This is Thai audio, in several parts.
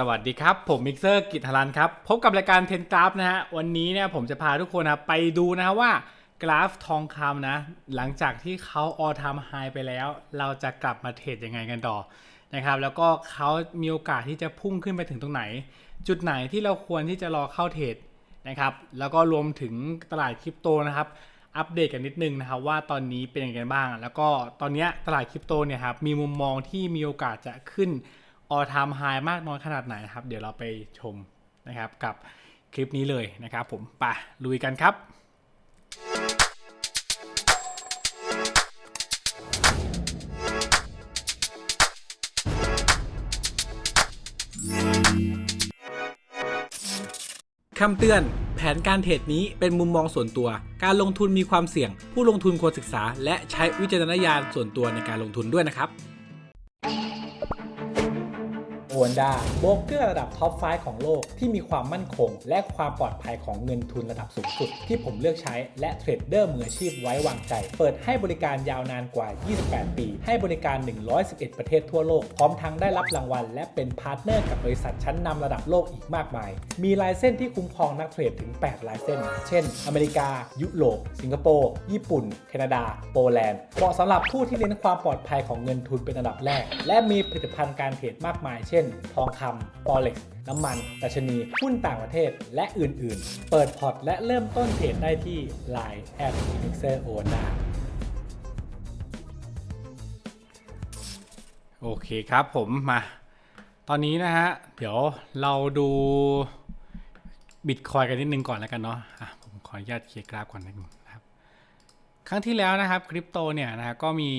สวัสดีครับ ผมมิกเซอร์กิตทรันครับ พบกับรายการเทนกราฟนะฮะ วันนี้เนี่ยผมจะพาทุกคนนะไปดูนะว่ากราฟทองคำนะ หลังจากที่เขาออทามไฮไปแล้ว เราจะกลับมาเทรดยังไงกันต่อนะครับ แล้วก็เขามีโอกาสที่จะพุ่งขึ้นไปถึงตรงไหน จุดไหนที่เราควรที่จะรอเข้าเทรดนะครับ แล้วก็รวมถึงตลาดคริปโตนะครับ อัปเดตกันนิดนึงนะครับว่าตอนนี้เป็นยังไงบ้าง แล้วก็ตอนนี้ตลาดคริปโตเนี่ยครับมีมุมมองที่มีโอกาสจะขึ้น ออทามไฮมากน้อยขนาดไหนนะครับ เดี๋ยวเราไปชมนะครับกับคลิปนี้เลยนะครับผมไปลุยกันครับคำเตือน แผนการเทรดนี้เป็นมุมมองส่วนตัว การลงทุนมีความเสี่ยง ผู้ลงทุนควรศึกษา และใช้วิจารณญาณส่วนตัวในการลงทุนด้วยนะครับ โอนด้าโบรกเกอร์ระดับท็อป 5 ของโลกที่มีความมั่นคง และความปลอดภัยของเงินทุนระดับสูงสุด ที่ผมเลือกใช้และเทรดเดอร์มืออาชีพไว้วางใจ เปิดให้บริการยาวนานกว่า 28 ปี ให้บริการ 111 ประเทศทั่วโลก พร้อมทั้งได้รับรางวัล และเป็นพาร์ทเนอร์กับบริษัทชั้นนำระดับโลกอีกมากมาย มีลายเส้นที่คุ้มครองนักเทรดถึง 8 ลายเส้น เช่น อเมริกา ยุโรป สิงคโปร์ ญี่ปุ่น แคนาดา โปแลนด์ เหมาะสำหรับผู้ที่เน้นความปลอดภัยของเงินทุนเป็นอันดับแรก และมีผลิตภัณฑ์การเทรดมากมาย เช่นทองคำ Forex น้ำมันดัชนีหุ้นต่างประเทศและอื่นๆ เปิดพอร์ตและเริ่มต้นเทรดได้ที่ Line แอด Mixer o n a โอเคครับผมมา ตอนนี้นะฮะ เดี๋ยวเราดูบิตคอยกันนิดนึงก่อนแล้วกันเนาะะผมขออนุญาตเคลียร์กราฟก่อนนิดนึงนะครับ ครั้งที่แล้วนะครับคริปโตเนี่ยนะฮะก็มี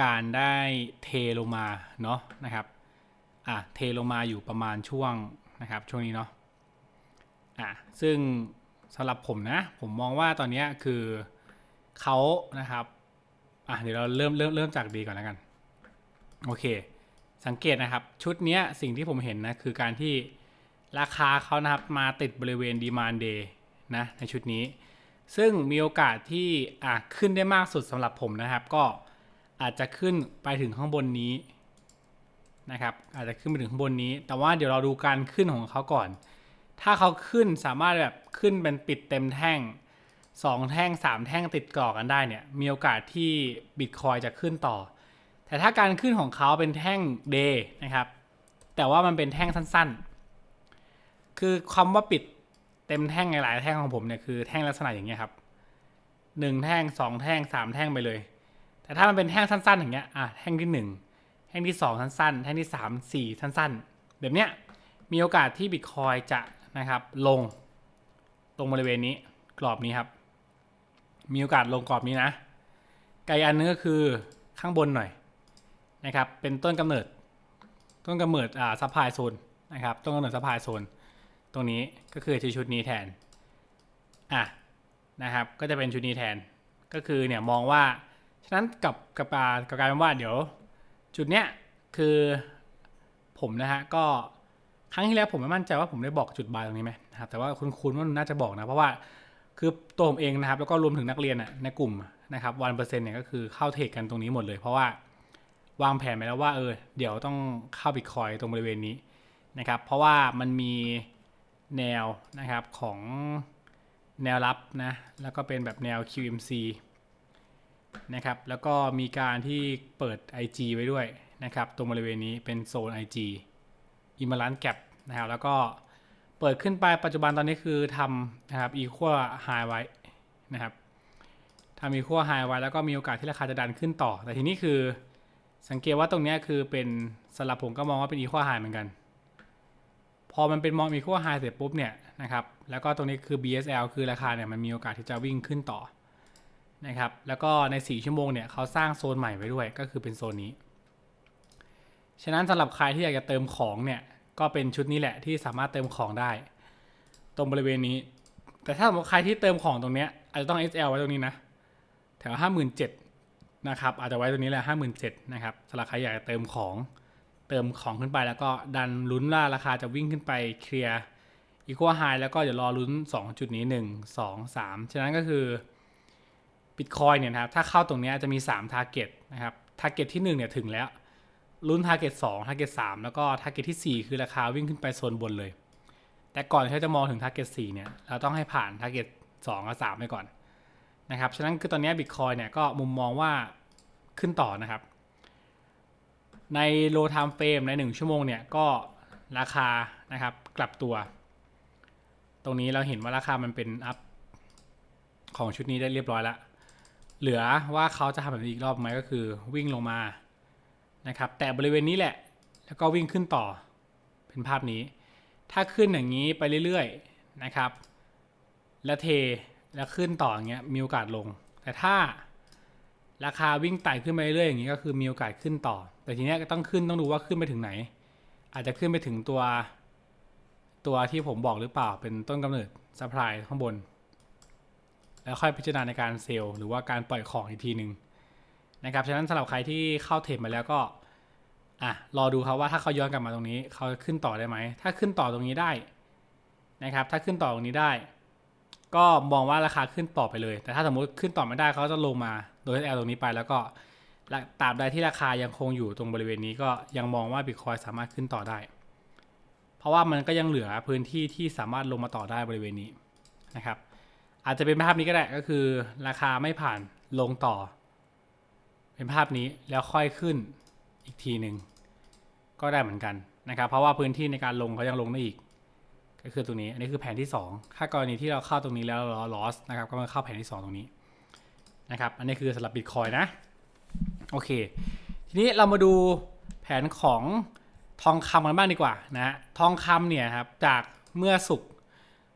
การได้เทลงมาเนาะนะครับ อะเทลงมาอยู่ประมาณช่วงนะครับช่วงนี้เนาะอะซึ่งสำหรับผมนะ ผมมองว่าตอนนี้คือเขานะครับอะเดี๋ยวเราเริ่มเริ่มเริ่มจากดีก่อนแล้วกัน โอเค สังเกตนะครับ ชุดนี้สิ่งที่ผมเห็นนะ คือการที่ราคาเขานะครับมาติดบริเวณดีมานเดย์นะในชุดนี้ ซึ่งมีโอกาสที่อะขึ้นได้มากสุดสำหรับผมนะครับ ก็อาจจะขึ้นไปถึงข้างบนนี้ นะครับ อาจจะขึ้นไปถึงข้างบนนี้ แต่ว่าเดี๋ยวเราดูการขึ้นของเขาก่อน ถ้าเขาขึ้นสามารถแบบขึ้นเป็นปิดเต็มแท่ง 2 แท่ง 3 แท่งติดก่อกันได้เนี่ย มีโอกาสที่บิตคอยจะขึ้นต่อ แต่ถ้าการขึ้นของเขาเป็นแท่ง day นะครับ แต่ว่ามันเป็นแท่งสั้นๆ คือคำว่าปิดเต็มแท่งหลายๆแท่งของผมเนี่ยคือแท่งลักษณะอย่างเงี้ยครับหนึ่งแท่งสองแท่งสามแท่งไปเลย แต่ถ้ามันเป็นแท่งสั้นๆอย่างเงี้ยอะแท่งที่หนึ่ง ท่งที่ 2 สั้นๆ แท่งที่ 3 4 สั้นๆ แบบเนี้ยมีโอกาสที่บิตคอยจะนะครับลงตรงบริเวณนี้กรอบนี้ครับ มีโอกาสลงกรอบนี้นะไกลอันนึงก็คือข้างบนหน่อยนะครับเป็นต้นกำเนิด ต้นกำเนิดอ่าซัพพลายโซนนะครับต้นกำเนิดซัพพลายโซนตรงนี้ก็คือชุดนี้แทนอะนะครับก็จะเป็นชุดนี้แทนก็คือเนี่ยมองว่าฉะนั้นกับกับอ่ากับการเป็นว่าเดี๋ยว จุดเนี้ยคือผมนะฮะก็ครั้งที่แล้วผมไม่มั่นใจว่าผมได้บอกจุดบายตรงนี้ไหมนะครับแต่ว่าคุณคุณว่าน่าจะบอกนะ เพราะว่าคือตัวผมเองนะครับ แล้วก็รวมถึงนักเรียนอะในกลุ่มนะครับวันเปอร์เซ็นต์เนี่ยก็คือเข้าเทรดกันตรงนี้หมดเลย เพราะว่าวางแผนไปแล้วว่าเออเดี๋ยวต้องเข้าบิตคอยตรงบริเวณนี้นะครับ เพราะว่ามันมีแนวนะครับของแนวรับนะแล้วก็เป็นแบบแนว QMC นะครับแล้วก็มีการที่เปิด IG ไว้ด้วยนะครับตรงบริเวณนี้เป็นโซน IG i m b a l a n c e Gap นะครับแล้วก็เปิดขึ้นไปปัจจุบันตอนนี้คือทำนะครับ Equal High ไว้นะครับทำ Equal High ไว้แล้วก็มีโอกาสที่ราคาจะดันขึ้นต่อ แต่ทีนี้คือสังเกตว่าตรงนี้คือเป็นสำหรับผมก็มองว่าเป็น Equal High เหมือนกัน พอมันเป็นมอง Equal High เสร็จปุ๊บเนี่ยนะครับแล้วก็ตรงนี้คือ BSL คือราคาเนี่ยมันมีโอกาสที่จะวิ่งขึ้นต่อ นะครับ แล้วก็ใน 4 ชั่วโมงเนี่ยเขาสร้างโซนใหม่ไว้ด้วยก็คือเป็นโซนนี้ ฉะนั้นสำหรับใครที่อยากจะเติมของเนี่ยก็เป็นชุดนี้แหละที่สามารถเติมของได้ ตรงบริเวณนี้ แต่ถ้าสมมติใครที่เติมของตรงเนี้ยอาจจะต้อง SL ไว้ตรงนี้นะ แถวห้าหมื่นเจ็ดนะครับอาจจะไว้ตรงนี้แหละห้าหมื่นเจ็ดนะครับสำหรับใครอยากจะเติมของเติมของขึ้นไปแล้วก็ดันลุ้นว่าราคาจะวิ่งขึ้นไปเคลียร์อีควไฮแล้วก็เดี๋ยวรอลุ้น 2 จุดนี้ 1 2 3 ฉะนั้นก็คือ บิตคอยเนี่ยนะครับถ้าเข้าตรงนี้จะมี 3 Target นะครับ Target ที่1เนี่ยถึงแล้วลุ้น target 2 target 3 แล้วก็ target ที่ 4 คือราคาวิ่งขึ้นไปโซนบนเลย แต่ก่อนที่จะมองถึง target 4เนี่ยเราต้องให้ผ่าน target 2กับ3ไปก่อนนะครับฉะนั้นคือตอนนี้ Bitcoin เนี่ยก็มุมมองว่าขึ้นต่อนะครับ ใน low time frame ใน 1 ชั่วโมงเนี่ยก็ราคานะครับกลับตัว ตรงนี้เราเห็นว่าราคามันเป็นอัพของชุดนี้ได้เรียบร้อยแล้ว เหลือว่าเขาจะทำแบบนี้อีกรอบไหมก็คือวิ่งลงมานะครับ แต่บริเวณนี้แหละ แล้วก็วิ่งขึ้นต่อเป็นภาพนี้ ถ้าขึ้นอย่างนี้ไปเรื่อยๆนะครับ แล้วเทแล้วขึ้นต่ออย่างเงี้ยมีโอกาสลง แต่ถ้าราคาวิ่งไต่ขึ้นไปเรื่อยๆอย่างนี้ก็คือมีโอกาสขึ้นต่อ แต่ทีเนี้ยก็ต้องขึ้นต้องดูว่าขึ้นไปถึงไหน อาจจะขึ้นไปถึงตัวตัวที่ผมบอกหรือเปล่าเป็นต้นกำเนิดซัพพลายข้างบน แล้วค่อยพิจารณาในการเซลล์หรือว่าการปล่อยของอีกทีหนึ่งนะครับฉะนั้นสำหรับใครที่เข้าเทรดมาแล้วก็อะรอดูครับว่าถ้าเขาย้อนกลับมาตรงนี้เขาขึ้นต่อได้ไหมถ้าขึ้นต่อตรงนี้ได้นะครับ ถ้าขึ้นต่อตรงนี้ได้ ก็มองว่าราคาขึ้นต่อไปเลย แต่ถ้าสมมติขึ้นต่อไม่ได้เขาจะลงมาโดย SL ตรงนี้ไปแล้วก็ตราบใดที่ราคายังคงอยู่ตรงบริเวณนี้ก็ยังมองว่าบิตคอยสามารถขึ้นต่อได้ เพราะว่ามันก็ยังเหลือพื้นที่ที่สามารถลงมาต่อได้บริเวณนี้นะครับ อาจจะเป็นภาพนี้ก็ได้ก็คือ ราคาไม่ผ่านลงต่อ เป็นภาพนี้แล้วค่อยขึ้นอีกทีหนึ่งก็ได้เหมือนกันนะครับ เพราะว่าพื้นที่ในการลงเขายังลงได้อีก ก็คือตรงนี้ อันนี้คือแผนที่ 2 ถ้ากรณีที่เราเข้าตรงนี้แล้วเรา loss นะครับก็มาเข้าแผนที่ 2 ตรงนี้นะครับ อันนี้คือสำหรับ Bitcoin นะ โอเค ทีนี้เรามาดูแผนของทองคำกันบ้างดีกว่านะฮะทองคำเนี่ยครับจากเมื่อสุก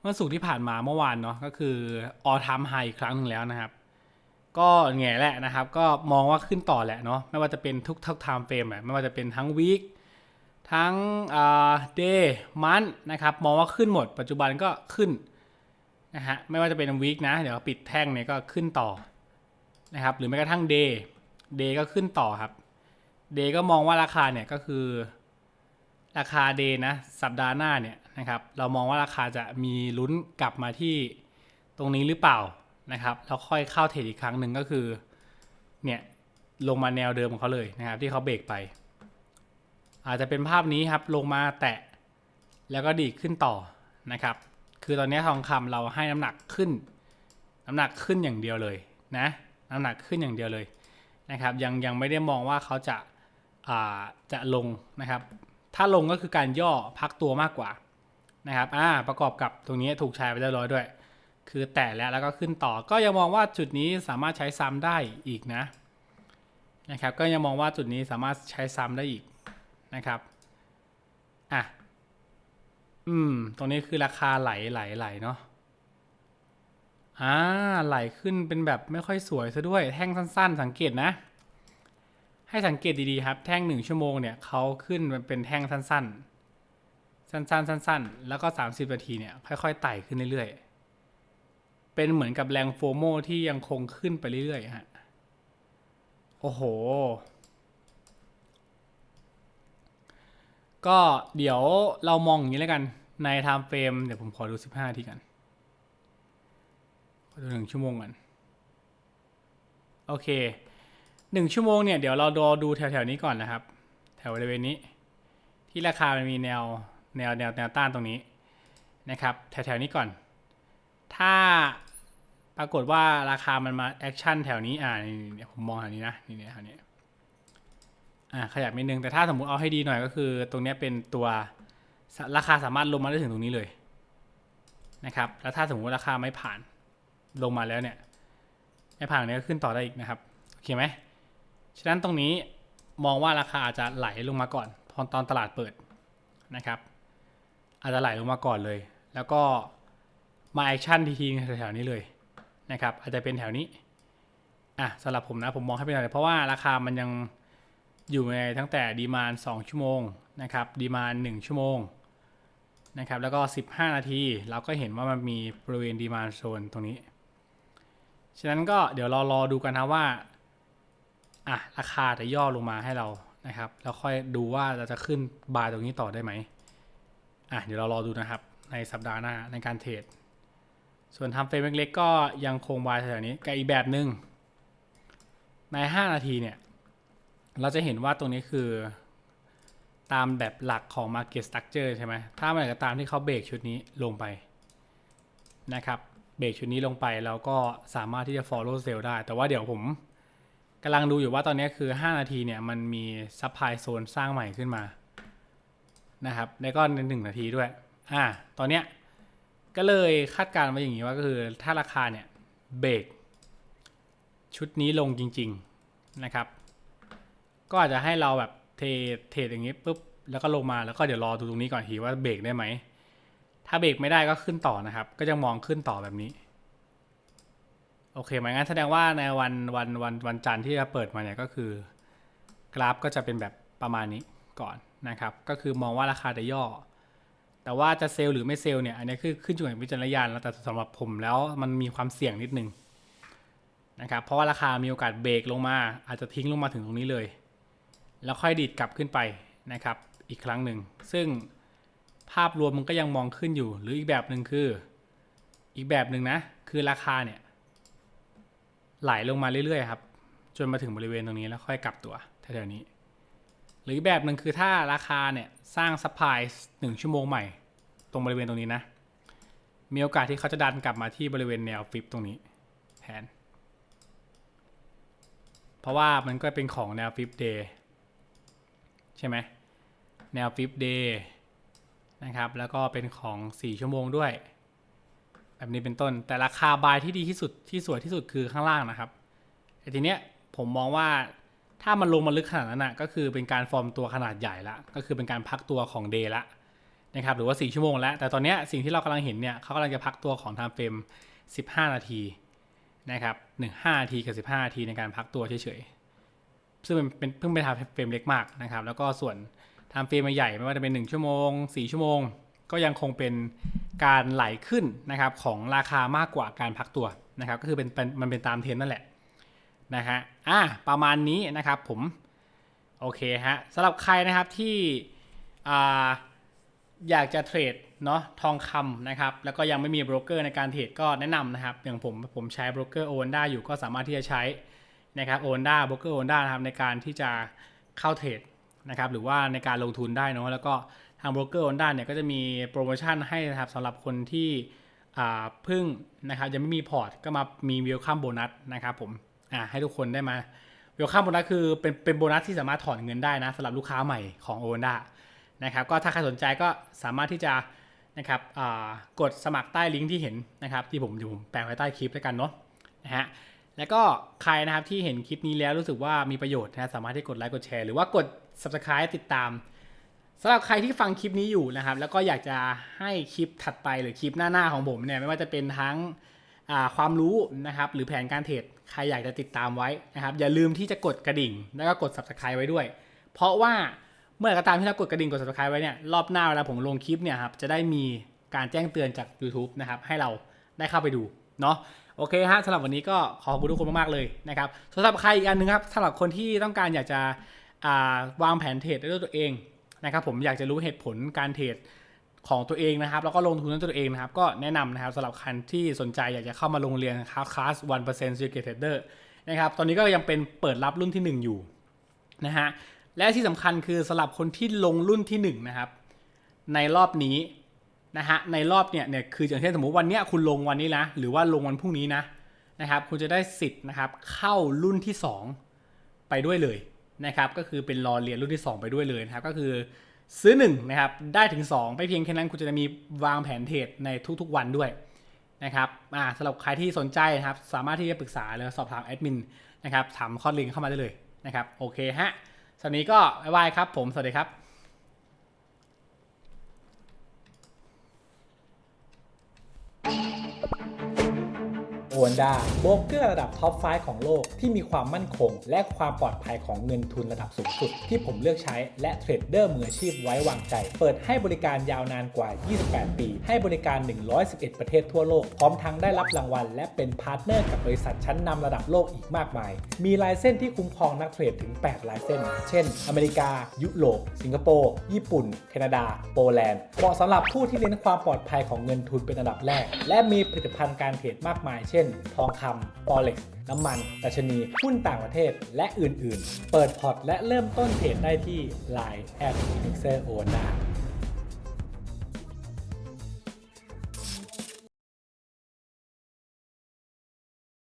เมื่อสุกที่ผ่านมาเมื่อวานเนาะก็คือ all time high อีกครั้งหนึ่งแล้วนะครับ ก็แง่แหละนะครับ ก็มองว่าขึ้นต่อแหละเนาะไม่ว่าจะเป็นทุกทุก time frame แหละไม่ว่าจะเป็นทั้ง week ทั้งเดย์มันนะครับ มองว่าขึ้นหมด ปัจจุบันก็ขึ้นนะฮะไม่ว่าจะเป็นวีคนะ เดี๋ยวปิดแท่งเนี่ยก็ขึ้นต่อนะครับ หรือแม้กระทั่งเดย์เดย์ก็ขึ้นต่อครับเดย์ก็มองว่าราคาเนี่ยก็คือ ราคาเดย์นะสัปดาห์หน้าเนี่ยนะครับเรามองว่าราคาจะมีลุ้นกลับมาที่ตรงนี้หรือเปล่านะครับแล้วค่อยเข้าเทรดอีกครั้งหนึ่งก็คือเนี่ยลงมาแนวเดิมของเขาเลยนะครับที่เขาเบรกไป อาจจะเป็นภาพนี้ครับลงมาแตะแล้วก็ดีขึ้นต่อนะครับ คือตอนนี้ทองคำเราให้น้ำหนักขึ้น น้ำหนักขึ้นอย่างเดียวเลยนะน้ำหนักขึ้นอย่างเดียวเลยนะครับ ยังยังไม่ได้มองว่าเขาจะอ่าจะลงนะครับ ถ้าลงก็คือการย่อพักตัวมากกว่านะครับอ่าประกอบกับตรงนี้ถูกแชร์ไปเรียบร้อยด้วย คือแตะแล้วแล้วก็ขึ้นต่อ ก็ยังมองว่าจุดนี้สามารถใช้ซ้ำได้อีกนะนะครับ ก็ยังมองว่าจุดนี้สามารถใช้ซ้ำได้อีกนะครับอะอืม ตรงนี้คือราคาไหลไหลไหลเนาะอ่าไหลขึ้นเป็นแบบไม่ค่อยสวยซะด้วย แท่งสั้น ๆ สังเกตนะ ให้สังเกตดีๆครับ แท่งหนึ่งชั่วโมงเนี่ยเขาขึ้นมันเป็นแท่งสั้นๆ สั้นๆ สั้นๆ แล้วก็ 30 นาทีเนี่ยค่อยๆ ไต่ขึ้นเรื่อยๆ เป็นเหมือนกับแรงโฟโมที่ยังคงขึ้นไปเรื่อยๆฮะ โอ้โห ก็เดี๋ยวเรามองอย่างนี้แล้วกัน ใน time frame เดี๋ยวผมขอดู 15 ทีกัน ขอดูหนึ่งชั่วโมงกัน โอเค หนึ่งชั่วโมงเนี่ยเดี๋ยวเราดอดูแถวๆนี้ก่อนนะครับ แถวบริเวณนี้ ที่ราคามันมีแนวแนวแนวแนวต้านตรงนี้นะครับ แถวๆนี้ก่อน ถ้าปรากฏว่าราคามันมาแอคชั่นแถวนี้อ่านี่ยผมมองแถวนี้นะนี่แถวนี้อ่าขยับนิดนึงแต่ถ้าสมมติเอาให้ดีหน่อยก็คือ ตรงนี้เป็นตัวราคาสามารถลงมาได้ถึงตรงนี้เลยนะครับแล้วถ้าสมมติราคาไม่ผ่านลงมาแล้วเนี่ยไม่ผ่านเนี้ยก็ขึ้นต่อได้อีกนะครับโอเคไหม ฉะนั้นตรงนี้มองว่าราคาอาจจะไหลลงมาก่อน ตอนตอนตลาดเปิดนะครับ อาจจะไหลลงมาก่อนเลย แล้วก็มาแอคชั่นทีทีแถวๆนี้เลยนะครับ อาจจะเป็นแถวนี้อะสำหรับผมนะผมมองให้เป็นแถวนี้เพราะว่าราคามันยังอยู่ในตั้งแต่ดีมาน2ชั่วโมงนะครับดีมาน1ชั่วโมงนะครับแล้วก็ 15 นาที เราก็เห็นว่ามันมีบริเวณดีมานโซนตรงนี้ ฉะนั้นก็เดี๋ยวรอรอดูกันนะว่า อะราคาจะย่อลงมาให้เรานะครับ แล้วค่อยดูว่าเราจะขึ้นบายตรงนี้ต่อได้ไหมอะเดี๋ยวเรารอดูนะครับ ในสัปดาห์หน้าในการเทรดส่วนทำเฟรมเล็กๆก็ยังคงบายแถวนี้กับอีกแบบหนึ่งใน 5 นาทีเนี่ยเราจะเห็นว่าตรงนี้คือตามแบบหลักของ Market Structure ใช่ไหม ถ้าเมื่อไหร่ก็ตามที่เขาเบรกชุดนี้ลงไปนะครับ เบรกชุดนี้ลงไปแล้วก็สามารถที่จะ follow sell ได้ แต่ว่าเดี๋ยวผม กำลังดูอยู่ว่าตอนนี้คือ 5 นาทีเนี่ยมันมี supply zone สร้างใหม่ขึ้นมานะครับในก้อนในหนึ่งนาทีด้วย อ่า ตอนเนี้ยก็เลยคาดการณ์ไว้อย่างนี้ว่าก็คือถ้าราคาเนี่ยเบรกชุดนี้ลงจริง ๆนะครับ ก็อาจจะให้เราแบบเทเทรดอย่างนี้ปุ๊บแล้วก็ลงมาแล้วก็เดี๋ยวรอดูตรงนี้ก่อนทีว่าเบรกได้ไหม ถ้าเบรกไม่ได้ก็ขึ้นต่อนะครับ ก็จะมองขึ้นต่อแบบนี้ โอเคไหมงั้นแสดงว่าในวันวันวันวันจันทร์ที่จะเปิดมาเนี่ยก็คือ กราฟก็จะเป็นแบบประมาณนี้ก่อนนะครับ ก็คือมองว่าราคาจะย่อ แต่ว่าจะเซลล์หรือไม่เซลล์เนี่ยอันนี้คือขึ้นอยู่กับวิจารณญาณแล้วแต่สำหรับผมแล้วมันมีความเสี่ยงนิดนึงนะครับเพราะว่าราคามีโอกาสเบรกลงมา อาจจะทิ้งลงมาถึงตรงนี้เลย แล้วค่อยดีดกลับขึ้นไปนะครับอีกครั้งหนึ่ง ซึ่งภาพรวมมันก็ยังมองขึ้นอยู่ หรืออีกแบบหนึ่งคือ อีกแบบหนึ่งนะ คือราคาเนี่ย ไหลลงมาเรื่อยๆครับ จนมาถึงบริเวณตรงนี้แล้วค่อยกลับตัวแถวๆนี้ หรืออีกแบบหนึ่งคือถ้าราคาเนี่ยสร้างซัพพลายหนึ่งชั่วโมงใหม่ ตรงบริเวณตรงนี้นะ มีโอกาสที่เขาจะดันกลับมาที่บริเวณแนวฟิปตรงนี้แทน เพราะว่ามันก็เป็นของแนวฟิปเดย์ใช่ไหมแนวฟิปเดย์นะครับ แล้วก็เป็นของ 4 ชั่วโมงด้วย แบบนี้เป็นต้น แต่ราคาบายที่ดีที่สุดที่สวยที่สุดคือข้างล่างนะครับแต่ทีเนี้ยผมมองว่าถ้ามันลงมาลึกขนาดนั้นนะก็คือเป็นการฟอร์มตัวขนาดใหญ่ละก็คือเป็นการพักตัวของเดย์ละนะครับหรือว่า 4 ชั่วโมงแล้ว แต่ตอนเนี้ยสิ่งที่เรากำลังเห็นเนี่ยเขากำลังจะพักตัวของ time frame 15 นาทีนะครับ1 5นาทีกับ 15 นาทีในการพักตัวเฉยๆซึ่งเป็นเพิ่งเป็น time frame เล็กมากนะครับแล้วก็ส่วน time frame ใหญ่ไม่ว่าจะเป็น 1 ชั่วโมง 4 ชั่วโมง ก็ยังคงเป็นการไหลขึ้นนะครับของราคามากกว่าการพักตัวนะครับก็คือเป็นเป็นมันเป็นตามเทรนนั่นแหละนะฮะอะประมาณนี้นะครับผมโอเคฮะสำหรับใครนะครับที่อ่าอยากจะเทรดเนาะทองคำนะครับแล้วก็ยังไม่มีโบรกเกอร์ในการเทรดก็แนะนำนะครับอย่างผมผมใช้โบรกเกอร์โอนได้อยู่ก็สามารถที่จะใช้นะครับโอนได้โบรกเกอร์โอนได้นะครับในการที่จะเข้าเทรดนะครับหรือว่าในการลงทุนได้เนาะแล้วก็ ทางโบรกเกอร์โอนด้าเนี่ยก็จะมีโปรโมชั่นให้นะครับสำหรับคนที่เพิ่งนะครับยังไม่มีพอร์ตก็มามีวิลคัมโบนัสนะครับผมให้ทุกคนได้มาเวลคัมโบนัสคือเป็นเป็นโบนัสที่สามารถถอนเงินได้นะสำหรับลูกค้าใหม่ของโอนด้านะครับก็ถ้าใครสนใจก็สามารถที่จะนะครับกดสมัครใต้ลิงก์ที่เห็นนะครับที่ผมเดี๋ยวผมแปะไว้ใต้คลิปแล้วกันเนาะนะฮะแล้วก็ใครนะครับที่เห็นคลิปนี้แล้วรู้สึกว่ามีประโยชน์นะสามารถที่กดไลค์กดแชร์หรือว่ากด subscribe ติดตาม สำหรับใครที่ฟังคลิปนี้อยู่นะครับ แล้วก็อยากจะให้คลิปถัดไปหรือคลิปหน้าๆของผมเนี่ยไม่ว่าจะเป็นทั้งความรู้นะครับ หรือแผนการเทรดใครอยากจะติดตามไว้นะครับ อย่าลืมที่จะกดกระดิ่ง แล้วก็กด subscribe ไว้ด้วย เพราะว่าเมื่อไหร่ก็ตามที่เรากดกระดิ่งกด subscribe ไว้เนี่ยรอบหน้าเวลาผมลงคลิปเนี่ยครับจะได้มีการแจ้งเตือนจาก YouTube นะครับให้เราได้เข้าไปดูเนาะโอเคฮะสำหรับวันนี้ก็ขอบคุณทุกคนมากๆเลยนะครับสำหรับใครอีกอันหนึงครับสำหรับคนที่ต้องการอยากจะาวางแผนเทรดด้วยตัวเอง นะครับผมอยากจะรู้เหตุผลการเทรดของตัวเองนะครับ แล้วก็ลงทุนด้วยตัวเองนะครับ ก็แนะนำนะครับสำหรับคันที่สนใจอยากจะเข้ามาลงเรียนครับคลาส1% Secret Trader นะครับตอนนี้ก็ยังเป็นเปิดรับรุ่นที่ 1 อยู่นะฮะและที่สำคัญคือสำหรับคนที่ลงรุ่นที่ 1 นะครับ ในรอบนี้นะฮะในรอบเนี่ยเนี่ยคืออย่างเช่นสมมติวันเนี้ยคุณลงวันนี้นะหรือว่าลงวันพรุ่งนี้นะนะครับ คุณจะได้สิทธิ์นะครับเข้ารุ่นที่ 2 ไปด้วยเลย นะครับก็คือเป็นรอเรียนรุ่นที่ 2 ไปด้วยเลยนะครับก็คือซื้อ1นะครับได้ถึง 2 ไปเพียงแค่นั้นคุณจะมีวางแผนเทรดในทุกๆวันด้วยนะครับอ่าสำหรับใครที่สนใจนะครับสามารถที่จะปรึกษาหรือสอบถามแอดมินนะครับถามข้อลิงเข้ามาได้เลยนะครับโอเคฮะสำหรับนี้ก็บ๊ายบายครับผมสวัสดีครับ โอนด้าโบรกเกอร์ระดับท็อป 5 ของโลกที่มีความมั่นคง และความปลอดภัยของเงินทุนระดับสูงสุด ที่ผมเลือกใช้และเทรดเดอร์มืออาชีพไว้วางใจ เปิดให้บริการยาวนานกว่า 28 ปี ให้บริการ 111 ประเทศทั่วโลก พร้อมทั้งได้รับรางวัล และเป็นพาร์ทเนอร์กับบริษัทชั้นนำระดับโลกอีกมากมาย มีลายเส้นที่คุ้มครองนักเทรดถึง 8 ลายเส้น เช่น อเมริกา ยุโรป สิงคโปร์ ญี่ปุ่น แคนาดา โปแลนด์ เหมาะสำหรับผู้ที่เน้นความปลอดภัยของเงินทุนเป็นอันดับแรก และมีผลิตภัณฑ์การเทรดมากมาย เช่นทองคำฟอเร็กซ์น้ำมันดัชนีหุ้นต่างประเทศและอื่นๆ เปิดพอร์ตและเริ่มต้นเทรดได้ที่ Line แอด Mixer o n a